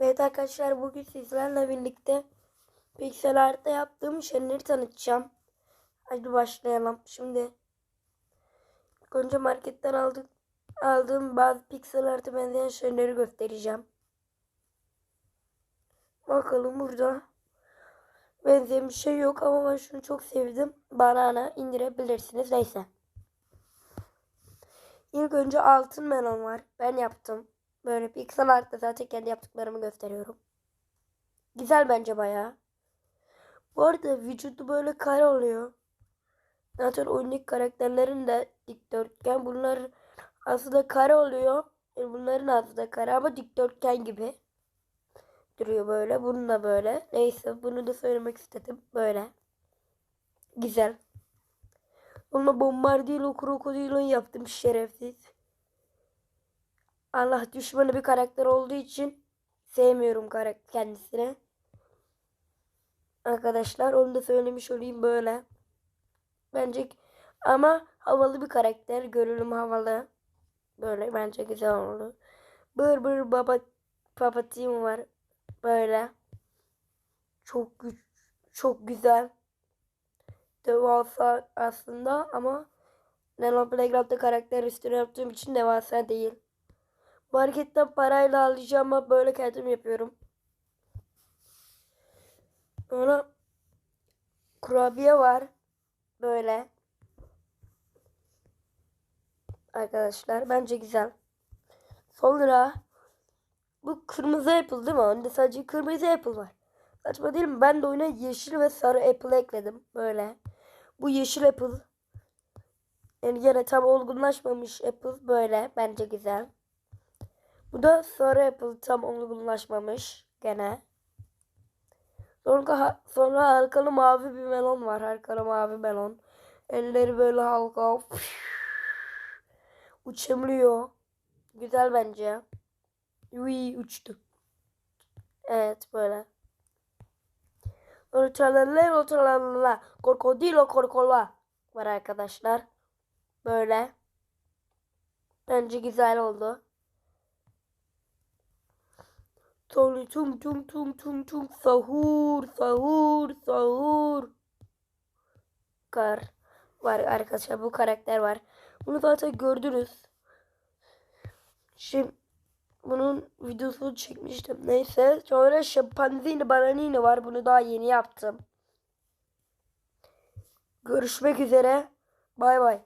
Evet arkadaşlar bugün sizlerle birlikte piksel art'ta yaptığım şeyleri tanıtacağım. Hadi başlayalım. Şimdi önce marketten aldık, aldığım bazı piksel art'a benzeyen şeyleri göstereceğim. Bakalım burada benzeyen bir şey yok ama ben şunu çok sevdim. Banana indirebilirsiniz. Neyse. İlk önce altın melon var. Ben yaptım. Böyle pixel art'ta zaten kendi yaptıklarımı gösteriyorum. Güzel bence bayağı. Bu arada vücudu böyle kare oluyor. Zaten oyundaki karakterlerin de dikdörtgen. Bunlar aslında kare oluyor. Yani bunların aslında kare ama dikdörtgen gibi. Duruyor böyle. Bunun da böyle. Neyse bunu da söylemek istedim. Böyle. Güzel. Onunla bombardilo krokodilo yaptım şerefsiz. Allah düşmanı bir karakter olduğu için sevmiyorum karakter kendisine. Arkadaşlar onu da söylemiş olayım böyle. Bence ama havalı bir karakter. Görünüm havalı. Böyle bence güzel oldu. Bır bır baba papatım var. Böyle. Çok güç, çok güzel. Devasa aslında ama Nano Playground'da karakter üstüne yaptığım için devasa değil. Marketten parayla alacağım ama böyle kendim yapıyorum. Sonra kurabiye var. Böyle. Arkadaşlar bence güzel. Sonra bu kırmızı apple değil mi? Önde sadece kırmızı apple var. Saçma değil mi? Ben de oyuna yeşil ve sarı apple ekledim. Böyle. Bu yeşil apple. Yani yine tam olgunlaşmamış apple böyle. Bence güzel. Bu da sarı apple tam olgunlaşmamış gene. Sonra, sonra halkalı mavi bir melon var. Halkalı mavi melon. Elleri böyle halka. Uçamlıyor. Güzel bence. Uy uçtu. Evet böyle. Ortalarla ortalarla. Krokodilo korkola var arkadaşlar. Böyle. Bence güzel oldu. Sonra tum tum tum tum tum sahur sahur sahur. Kar var arkadaşlar bu karakter var. Bunu zaten gördünüz. Şimdi bunun videosunu çekmiştim. Neyse. Sonra şempanzini bananini var. Bunu daha yeni yaptım. Görüşmek üzere. Bay bay.